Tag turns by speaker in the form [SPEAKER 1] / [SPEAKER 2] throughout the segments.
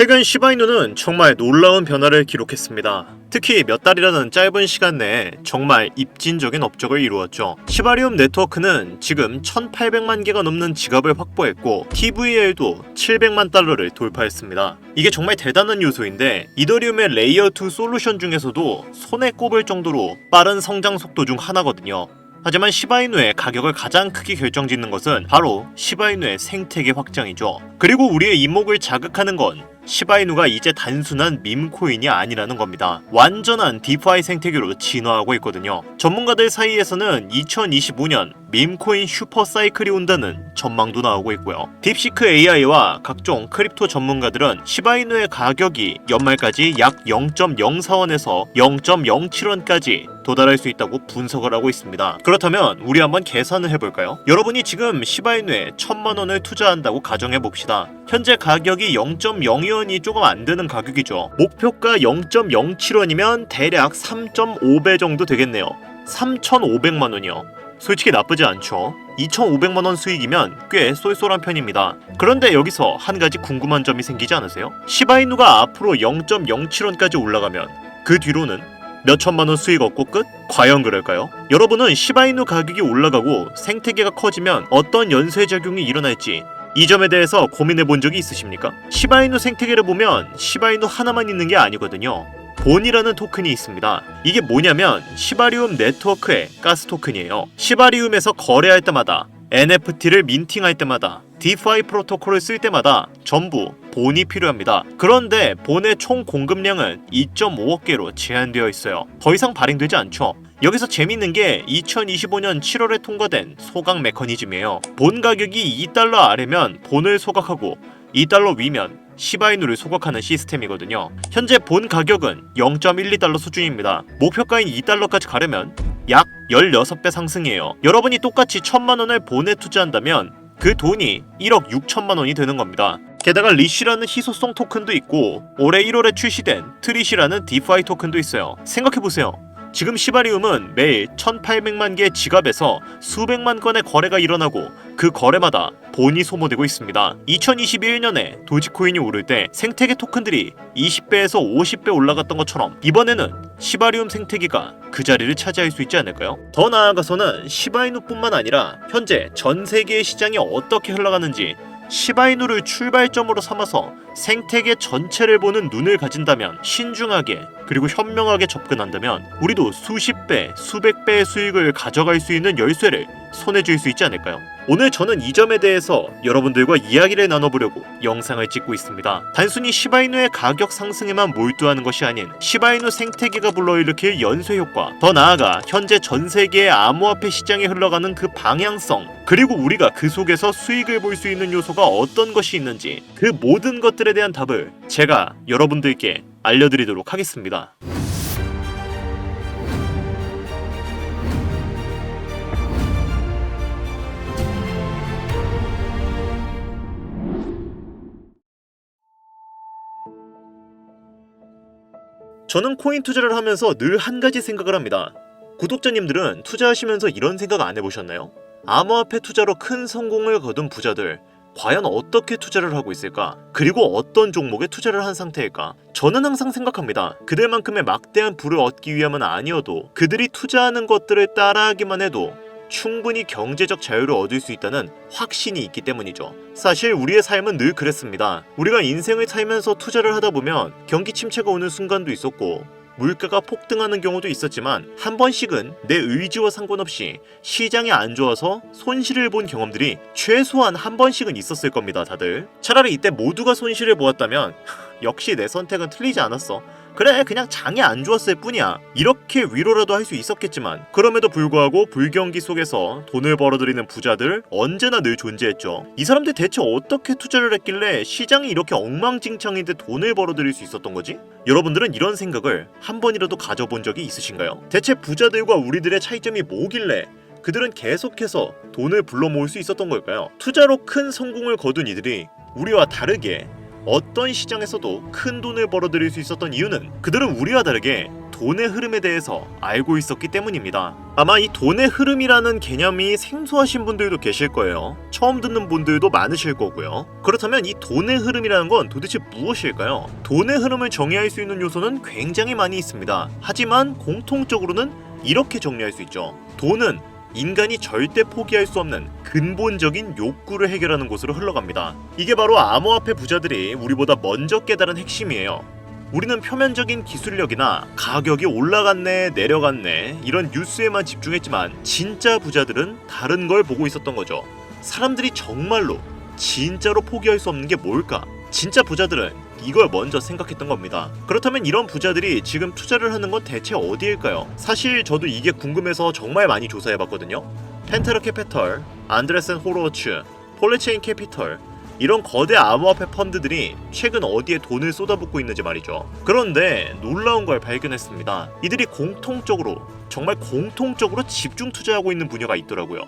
[SPEAKER 1] 최근 시바이누는 정말 놀라운 변화를 기록했습니다. 특히 몇 달이라는 짧은 시간 내에 정말 입진적인 업적을 이루었죠. 시바리움 네트워크는 지금 1,800만 개가 넘는 지갑을 확보했고 TVL도 700만 달러를 돌파했습니다. 이게 정말 대단한 요소인데 이더리움의 레이어 2 솔루션 중에서도 손에 꼽을 정도로 빠른 성장 속도 중 하나거든요. 하지만 시바이누의 가격을 가장 크게 결정짓는 것은 바로 시바이누의 생태계 확장이죠. 그리고 우리의 이목을 자극하는 건 시바이누가 이제 단순한 밈코인이 아니라는 겁니다. 완전한 디파이 생태계로 진화하고 있거든요. 전문가들 사이에서는 2025년 밈코인 슈퍼 사이클이 온다는 전망도 나오고 있고요. 딥시크 AI와 각종 크립토 전문가들은 시바이누의 가격이 연말까지 약 0.04원에서 0.07원까지 도달할 수 있다고 분석을 하고 있습니다. 그렇다면 우리 한번 계산을 해볼까요? 여러분이 지금 시바이누에 천만 원을 투자한다고 가정해 봅시다. 현재 가격이 0.02원이 조금 안 되는 가격이죠. 목표가 0.07원이면 대략 3.5배 정도 되겠네요. 3,500만 원이요. 솔직히 나쁘지 않죠. 2,500만 원 수익이면 꽤 쏠쏠한 편입니다. 그런데 여기서 한 가지 궁금한 점이 생기지 않으세요? 시바이누가 앞으로 0.07원까지 올라가면 그 뒤로는 몇 천만 원 수익 얻고 끝? 과연 그럴까요? 여러분은 시바이누 가격이 올라가고 생태계가 커지면 어떤 연쇄 작용이 일어날지 이 점에 대해서 고민해 본 적이 있으십니까? 시바이누 생태계를 보면 시바이누 하나만 있는 게 아니거든요. 본이라는 토큰이 있습니다. 이게 뭐냐면 시바리움 네트워크의 가스 토큰이에요. 시바리움에서 거래할 때마다 NFT를 민팅할 때마다 디파이 프로토콜을 쓸 때마다 전부 본이 필요합니다. 그런데 본의 총 공급량은 2.5억 개로 제한되어 있어요. 더 이상 발행되지 않죠. 여기서 재밌는 게 2025년 7월에 통과된 소각 메커니즘이에요. 본 가격이 2달러 아래면 본을 소각하고 2달러 위면 시바이누를 소각하는 시스템이거든요. 현재 본 가격은 0.12달러 수준입니다. 목표가인 2달러까지 가려면 약 16배 상승이에요. 여러분이 똑같이 1000만 원을 본에 투자한다면 그 돈이 1억 6천만 원이 되는 겁니다. 게다가 리쉬라는 희소성 토큰도 있고 올해 1월에 출시된 트리시라는 디파이 토큰도 있어요. 생각해보세요. 지금 시바리움은 매일 1800만 개의 지갑에서 수백만 건의 거래가 일어나고 그 거래마다 본이 소모되고 있습니다. 2021년에 도지코인이 오를 때 생태계 토큰들이 20배에서 50배 올라갔던 것처럼 이번에는 시바리움 생태계가 그 자리를 차지할 수 있지 않을까요? 더 나아가서는 시바이누뿐만 아니라 현재 전 세계의 시장이 어떻게 흘러가는지 시바이누를 출발점으로 삼아서 생태계 전체를 보는 눈을 가진다면 신중하게 그리고 현명하게 접근한다면 우리도 수십 배, 수백 배의 수익을 가져갈 수 있는 열쇠를 손에 쥘 수 있지 않을까요? 오늘 저는 이 점에 대해서 여러분들과 이야기를 나눠보려고 영상을 찍고 있습니다. 단순히 시바이누의 가격 상승에만 몰두하는 것이 아닌 시바이누 생태계가 불러일으킬 연쇄 효과, 더 나아가 현재 전 세계의 암호화폐 시장에 흘러가는 그 방향성, 그리고 우리가 그 속에서 수익을 볼 수 있는 요소가 어떤 것이 있는지 그 모든 것들에 대한 답을 제가 여러분들께 알려드리도록 하겠습니다. 저는 코인 투자를 하면서 늘 한 가지 생각을 합니다. 구독자님들은 투자하시면서 이런 생각 안 해보셨나요? 암호화폐 투자로 큰 성공을 거둔 부자들 과연 어떻게 투자를 하고 있을까? 그리고 어떤 종목에 투자를 한 상태일까? 저는 항상 생각합니다. 그들만큼의 막대한 부를 얻기 위함은 아니어도 그들이 투자하는 것들을 따라하기만 해도 충분히 경제적 자유를 얻을 수 있다는 확신이 있기 때문이죠. 사실 우리의 삶은 늘 그랬습니다. 우리가 인생을 살면서 투자를 하다 보면 경기 침체가 오는 순간도 있었고 물가가 폭등하는 경우도 있었지만 한 번씩은 내 의지와 상관없이 시장이 안 좋아서 손실을 본 경험들이 최소한 한 번씩은 있었을 겁니다, 다들. 차라리 이때 모두가 손실을 보았다면 역시 내 선택은 틀리지 않았어. 그래 그냥 장이 안 좋았을 뿐이야 이렇게 위로라도 할 수 있었겠지만 그럼에도 불구하고 불경기 속에서 돈을 벌어들이는 부자들 언제나 늘 존재했죠 이 사람들 대체 어떻게 투자를 했길래 시장이 이렇게 엉망진창인데 돈을 벌어들일 수 있었던 거지? 여러분들은 이런 생각을 한 번이라도 가져본 적이 있으신가요? 대체 부자들과 우리들의 차이점이 뭐길래 그들은 계속해서 돈을 불러 모을 수 있었던 걸까요? 투자로 큰 성공을 거둔 이들이 우리와 다르게 어떤 시장에서도 큰 돈을 벌어들일 수 있었던 이유는 그들은 우리와 다르게 돈의 흐름에 대해서 알고 있었기 때문입니다. 아마 이 돈의 흐름이라는 개념이 생소하신 분들도 계실 거예요. 처음 듣는 분들도 많으실 거고요. 그렇다면 이 돈의 흐름이라는 건 도대체 무엇일까요? 돈의 흐름을 정의할 수 있는 요소는 굉장히 많이 있습니다. 하지만 공통적으로는 이렇게 정리할 수 있죠. 돈은 인간이 절대 포기할 수 없는 근본적인 욕구를 해결하는 곳으로 흘러갑니다. 이게 바로 암호화폐 부자들이 우리보다 먼저 깨달은 핵심이에요. 우리는 표면적인 기술력이나 가격이 올라갔네, 내려갔네, 이런 뉴스에만 집중했지만 진짜 부자들은 다른 걸 보고 있었던 거죠. 사람들이 정말로 진짜로 포기할 수 없는 게 뭘까? 진짜 부자들은 이걸 먼저 생각했던 겁니다. 그렇다면 이런 부자들이 지금 투자를 하는 건 대체 어디일까요? 사실 저도 이게 궁금해서 정말 많이 조사해봤거든요. 펜테르 캐피털, 안드레센 호로츠, 폴리체인 캐피털 이런 거대 암호화폐 펀드들이 최근 어디에 돈을 쏟아붓고 있는지 말이죠. 그런데 놀라운 걸 발견했습니다. 이들이 공통적으로 정말 공통적으로 집중 투자하고 있는 분야가 있더라고요.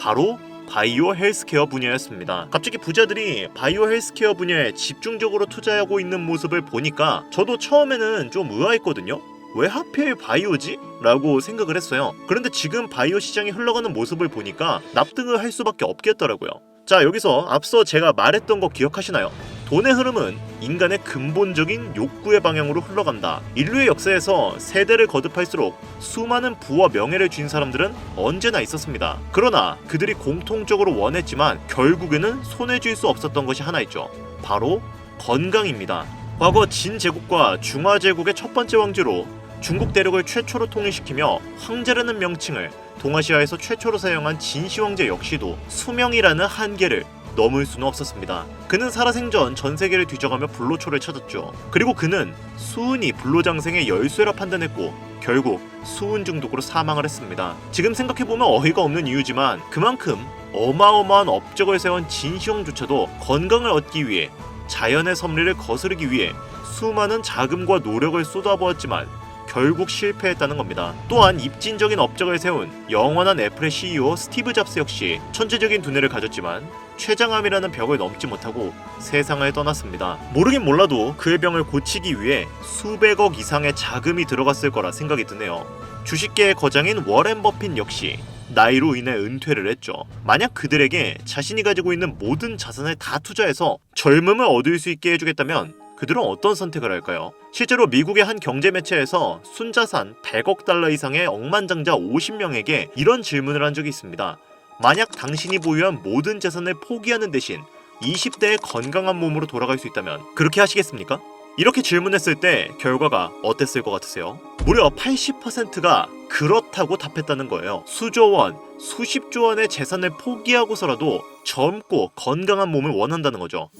[SPEAKER 1] 바로 바이오 헬스케어 분야였습니다. 갑자기 부자들이 바이오 헬스케어 분야에 집중적으로 투자하고 있는 모습을 보니까 저도 처음에는 좀 의아했거든요. 왜 하필 바이오지? 라고 생각을 했어요. 그런데 지금 바이오 시장이 흘러가는 모습을 보니까 납득을 할 수밖에 없겠더라고요. 자, 여기서 앞서 제가 말했던 거 기억하시나요? 돈의 흐름은 인간의 근본적인 욕구의 방향으로 흘러간다. 인류의 역사에서 세대를 거듭할수록 수많은 부와 명예를 쥔 사람들은 언제나 있었습니다. 그러나 그들이 공통적으로 원했지만 결국에는 손에 쥘 수 없었던 것이 하나 있죠. 바로 건강입니다. 과거 진 제국과 중화 제국의 첫 번째 왕제로 중국 대륙을 최초로 통일시키며 황제라는 명칭을 동아시아에서 최초로 사용한 진시 황제 역시도 수명이라는 한계를 넘을 수는 없었습니다. 그는 살아생전 전 세계를 뒤져가며 불로초를 찾았죠. 그리고 그는 수은이 불로장생의 열쇠라 판단했고 결국 수은 중독으로 사망을 했습니다. 지금 생각해보면 어이가 없는 이유지만 그만큼 어마어마한 업적을 세운 진시황조차도 건강을 얻기 위해 자연의 섭리를 거스르기 위해 수많은 자금과 노력을 쏟아부었지만 결국 실패했다는 겁니다. 또한 입진적인 업적을 세운 영원한 애플의 CEO 스티브 잡스 역시 천재적인 두뇌를 가졌지만 췌장암이라는 벽을 넘지 못하고 세상을 떠났습니다. 모르긴 몰라도 그의 병을 고치기 위해 수백억 이상의 자금이 들어갔을 거라 생각이 드네요. 주식계의 거장인 워렌 버핏 역시 나이로 인해 은퇴를 했죠. 만약 그들에게 자신이 가지고 있는 모든 자산을 다 투자해서 젊음을 얻을 수 있게 해주겠다면 그들은 어떤 선택을 할까요? 실제로 미국의 한 경제 매체에서 순자산 100억 달러 이상의 억만장자 50명에게 이런 질문을 한 적이 있습니다. 만약 당신이 보유한 모든 재산을 포기하는 대신 20대의 건강한 몸으로 돌아갈 수 있다면 그렇게 하시겠습니까? 이렇게 질문했을 때 결과가 어땠을 것 같으세요? 무려 80%가 그렇다고 답했다는 거예요. 수조 원, 수십조 원의 재산을 포기하고서라도 젊고 건강한 몸을 원한다는 거죠.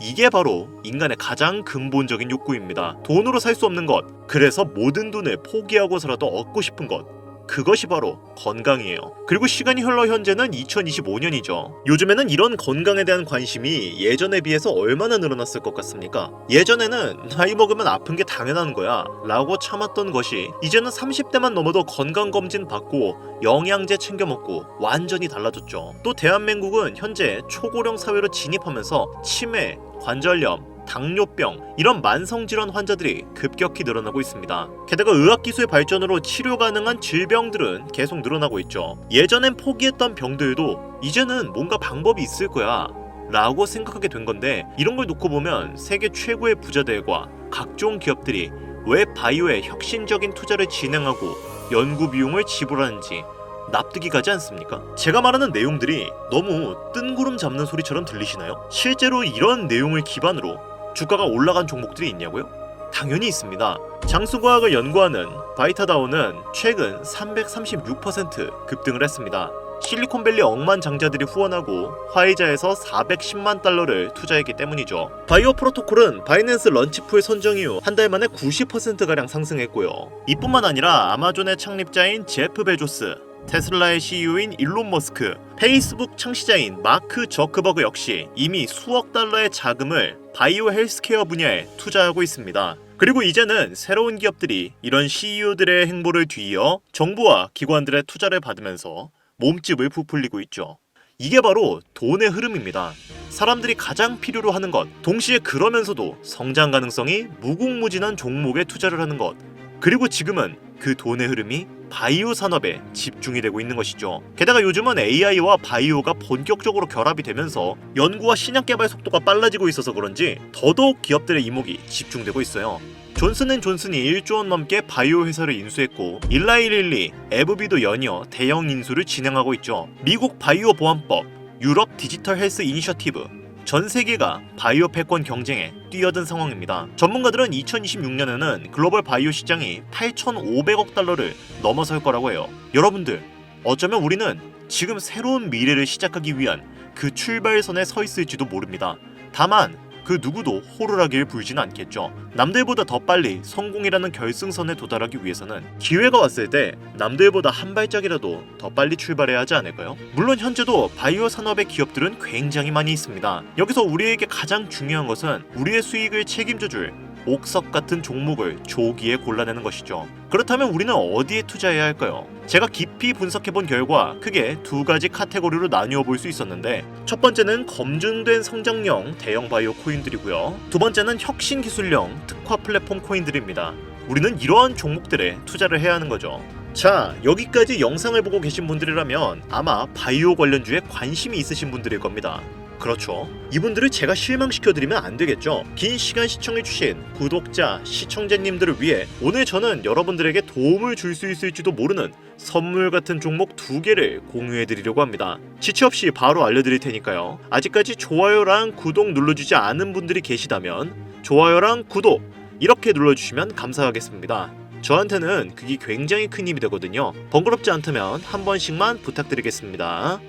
[SPEAKER 1] 이게 바로 인간의 가장 근본적인 욕구입니다. 돈으로 살 수 없는 것. 그래서 모든 돈을 포기하고서라도 얻고 싶은 것. 그것이 바로 건강이에요. 그리고 시간이 흘러 현재는 2025년이죠. 요즘에는 이런 건강에 대한 관심이 예전에 비해서 얼마나 늘어났을 것 같습니까? 예전에는 나이 먹으면 아픈 게 당연한 거야 라고 참았던 것이 이제는 30대만 넘어도 건강검진 받고 영양제 챙겨 먹고 완전히 달라졌죠. 또 대한민국은 현재 초고령 사회로 진입하면서 치매, 관절염, 당뇨병 이런 만성 질환 환자들이 급격히 늘어나고 있습니다. 게다가 의학 기술의 발전으로 치료 가능한 질병들은 계속 늘어나고 있죠. 예전엔 포기했던 병들도 이제는 뭔가 방법이 있을 거야. 라고 생각하게 된 건데 이런 걸 놓고 보면 세계 최고의 부자들과 각종 기업들이 왜 바이오에 혁신적인 투자를 진행하고 연구 비용을 지불하는지 납득이 가지 않습니까? 제가 말하는 내용들이 너무 뜬구름 잡는 소리처럼 들리시나요? 실제로 이런 내용을 기반으로 주가가 올라간 종목들이 있냐고요? 당연히 있습니다. 장수과학을 연구하는 바이타다운은 최근 336% 급등을 했습니다. 실리콘밸리 억만장자들이 후원하고 화이자에서 410만 달러를 투자했기 때문이죠. 바이오 프로토콜은 바이낸스 런치풀 선정 이후 한 달 만에 90%가량 상승했고요. 이뿐만 아니라 아마존의 창립자인 제프 베조스, 테슬라의 CEO인 일론 머스크, 페이스북 창시자인 마크 저크버그 역시 이미 수억 달러의 자금을 바이오 헬스케어 분야에 투자하고 있습니다. 그리고 이제는 새로운 기업들이 이런 CEO들의 행보를 뒤이어 정부와 기관들의 투자를 받으면서 몸집을 부풀리고 있죠. 이게 바로 돈의 흐름입니다. 사람들이 가장 필요로 하는 것, 동시에 그러면서도 성장 가능성이 무궁무진한 종목에 투자를 하는 것. 그리고 지금은 그 돈의 흐름이 바이오 산업에 집중이 되고 있는 것이죠. 게다가 요즘은 AI와 바이오가 본격적으로 결합이 되면서 연구와 신약 개발 속도가 빨라지고 있어서 그런지 더더욱 기업들의 이목이 집중되고 있어요. 존슨앤존슨이 1조 원 넘게 바이오 회사를 인수했고 일라이릴리, 에브비도 연이어 대형 인수를 진행하고 있죠. 미국 바이오 보안법, 유럽 디지털 헬스 이니셔티브, 전 세계가 바이오 패권 경쟁에 뛰어든 상황입니다. 전문가들은 2026년에는 글로벌 바이오 시장이 8,500억 달러를 넘어설 거라고 해요. 여러분들, 어쩌면 우리는 지금 새로운 미래를 시작하기 위한 그 출발선에 서 있을지도 모릅니다. 다만 그 누구도 호루라기를 불지는 않겠죠. 남들보다 더 빨리 성공이라는 결승선에 도달하기 위해서는 기회가 왔을 때 남들보다 한 발짝이라도 더 빨리 출발해야 하지 않을까요? 물론 현재도 바이오 산업의 기업들은 굉장히 많이 있습니다. 여기서 우리에게 가장 중요한 것은 우리의 수익을 책임져줄 옥석 같은 종목을 조기에 골라내는 것이죠. 그렇다면 우리는 어디에 투자해야 할까요? 제가 깊이 분석해 본 결과 크게 두 가지 카테고리로 나누어 볼 수 있었는데 첫 번째는 검증된 성장형 대형 바이오 코인들이고요. 두 번째는 혁신 기술형 특화 플랫폼 코인들입니다. 우리는 이러한 종목들에 투자를 해야 하는 거죠. 자, 여기까지 영상을 보고 계신 분들이라면 아마 바이오 관련주에 관심이 있으신 분들일 겁니다. 그렇죠. 이분들을 제가 실망시켜드리면 안 되겠죠. 긴 시간 시청해주신 구독자, 시청자님들을 위해 오늘 저는 여러분들에게 도움을 줄 수 있을지도 모르는 선물 같은 종목 두 개를 공유해드리려고 합니다. 지체 없이 바로 알려드릴 테니까요. 아직까지 좋아요랑 구독 눌러주지 않은 분들이 계시다면 좋아요랑 구독 이렇게 눌러주시면 감사하겠습니다. 저한테는 그게 굉장히 큰 힘이 되거든요. 번거롭지 않다면 한 번씩만 부탁드리겠습니다.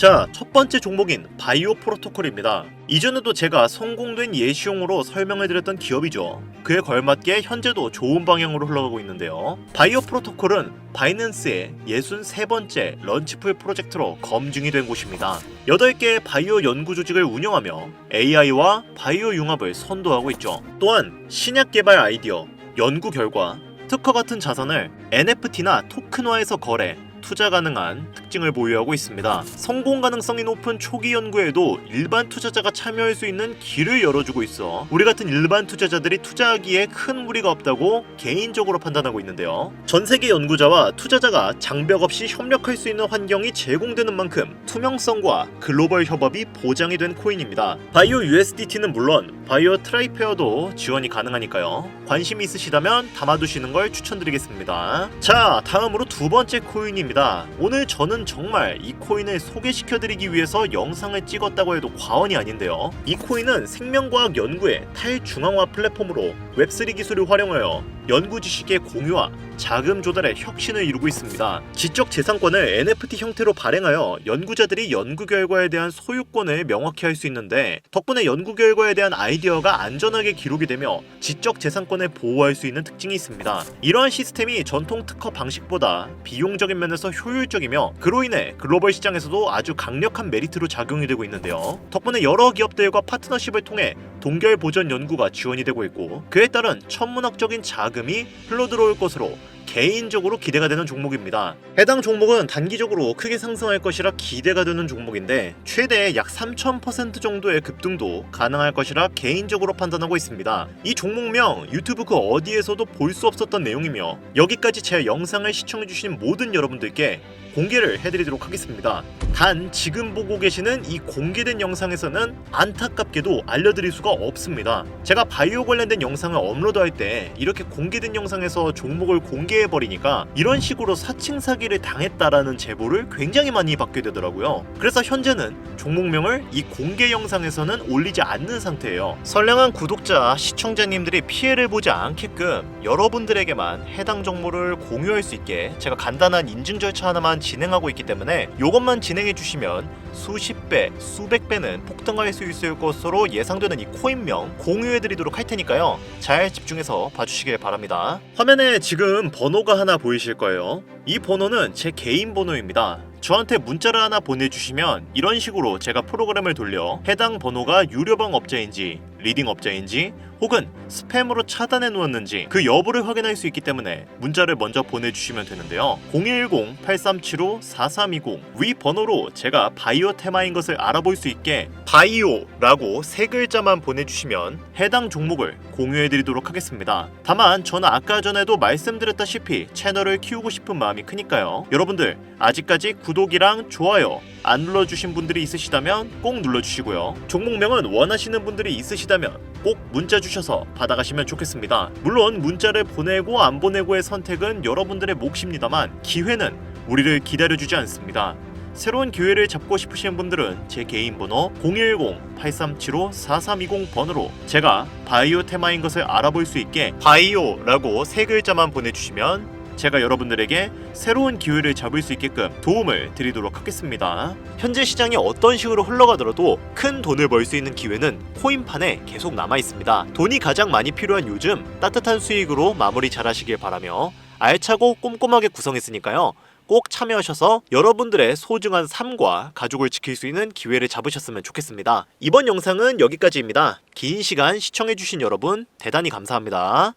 [SPEAKER 1] 자, 첫 번째 종목인 바이오 프로토콜입니다. 이전에도 제가 성공된 예시용으로 설명을 드렸던 기업이죠. 그에 걸맞게 현재도 좋은 방향으로 흘러가고 있는데요. 바이오 프로토콜은 바이낸스의 63번째 런치풀 프로젝트로 검증이 된 곳입니다. 8개의 바이오 연구 조직을 운영하며 AI와 바이오 융합을 선도하고 있죠. 또한 신약 개발 아이디어, 연구 결과, 특허 같은 자산을 NFT나 토큰화해서 거래, 투자 가능한 특징을 보유하고 있습니다. 성공 가능성이 높은 초기 연구에도 일반 투자자가 참여할 수 있는 길을 열어주고 있어 우리 같은 일반 투자자들이 투자하기에 큰 무리가 없다고 개인적으로 판단하고 있는데요. 전 세계 연구자와 투자자가 장벽 없이 협력할 수 있는 환경이 제공되는 만큼 투명성과 글로벌 협업이 보장이 된 코인입니다. 바이오 USDT는 물론 바이오 트라이페어도 지원이 가능하니까요. 관심이 있으시다면 담아두시는 걸 추천드리겠습니다. 자, 다음으로 두 번째 코인입니다. 오늘 저는 정말 이 코인을 소개시켜드리기 위해서 영상을 찍었다고 해도 과언이 아닌데요. 이 코인은 생명과학 연구의 탈중앙화 플랫폼으로 웹3 기술을 활용하여 연구 지식의 공유와 자금 조달의 혁신을 이루고 있습니다. 지적 재산권을 NFT 형태로 발행하여 연구자들이 연구 결과에 대한 소유권을 명확히 할 수 있는데 덕분에 연구 결과에 대한 아이디어가 안전하게 기록이 되며 지적 재산권을 보호할 수 있는 특징이 있습니다. 이러한 시스템이 전통 특허 방식보다 비용적인 면에서 효율적이며 그로 인해 글로벌 시장에서도 아주 강력한 메리트로 작용이 되고 있는데요. 덕분에 여러 기업들과 파트너십을 통해 동결 보전 연구가 지원이 되고 있고 그에 따른 천문학적인 자금이 흘러들어올 것으로 개인적으로 기대가 되는 종목입니다. 해당 종목은 단기적으로 크게 상승할 것이라 기대가 되는 종목인데 최대 약 3000% 정도의 급등도 가능할 것이라 개인적으로 판단하고 있습니다. 이 종목명 유튜브 그 어디에서도 볼 수 없었던 내용이며 여기까지 제 영상을 시청해주신 모든 여러분들께 공개를 해드리도록 하겠습니다. 단 지금 보고 계시는 이 공개된 영상에서는 안타깝게도 알려드릴 수가 없습니다. 제가 바이오 관련된 영상을 업로드할 때 이렇게 공개된 영상에서 종목을 공개해버리니까 이런 식으로 사칭 사기를 당했다라는 제보를 굉장히 많이 받게 되더라고요. 그래서 현재는 종목명을 이 공개 영상에서는 올리지 않는 상태예요. 선량한 구독자, 시청자님들이 피해를 보지 않게끔 여러분들에게만 해당 정보를 공유할 수 있게 제가 간단한 인증 절차 하나만 진행하고 있기 때문에 이것만 진행해 주시면 수십 배, 수백 배는 폭등할 수 있을 것으로 예상되는 이 코인명 공유해 드리도록 할 테니까요. 잘 집중해서 봐주시길 바랍니다. 화면에 지금 번호가 하나 보이실 거예요. 이 번호는 제 개인 번호입니다. 저한테 문자를 하나 보내주시면 이런 식으로 제가 프로그램을 돌려 해당 번호가 유료방 업자인지 리딩 업자인지 혹은 스팸으로 차단해 놓았는지 그 여부를 확인할 수 있기 때문에 문자를 먼저 보내주시면 되는데요. 010-8375-4320 위 번호로 제가 바이오 테마인 것을 알아볼 수 있게 바이오라고 세 글자만 보내주시면 해당 종목을 공유해드리도록 하겠습니다. 다만 저는 아까 전에도 말씀드렸다시피 채널을 키우고 싶은 마음이 크니까요. 여러분들 아직까지 구독이랑 좋아요 안 눌러주신 분들이 있으시다면 꼭 눌러주시고요. 종목명은 원하시는 분들이 있으 시다면 꼭 문자 주셔서 받아가시면 좋겠습니다. 물론 문자를 보내고 안 보내고의 선택은 여러분들의 몫입니다만 기회는 우리를 기다려주지 않습니다. 새로운 기회를 잡고 싶으신 분들은 제 개인 번호 010-8375-4320 번호로 제가 바이오 테마인 것을 알아볼 수 있게 바이오라고 세 글자만 보내주시면 제가 여러분들에게 새로운 기회를 잡을 수 있게끔 도움을 드리도록 하겠습니다. 현재 시장이 어떤 식으로 흘러가더라도 큰 돈을 벌 수 있는 기회는 코인판에 계속 남아 있습니다. 돈이 가장 많이 필요한 요즘 따뜻한 수익으로 마무리 잘 하시길 바라며 알차고 꼼꼼하게 구성했으니까요. 꼭 참여하셔서 여러분들의 소중한 삶과 가족을 지킬 수 있는 기회를 잡으셨으면 좋겠습니다. 이번 영상은 여기까지입니다. 긴 시간 시청해주신 여러분 대단히 감사합니다.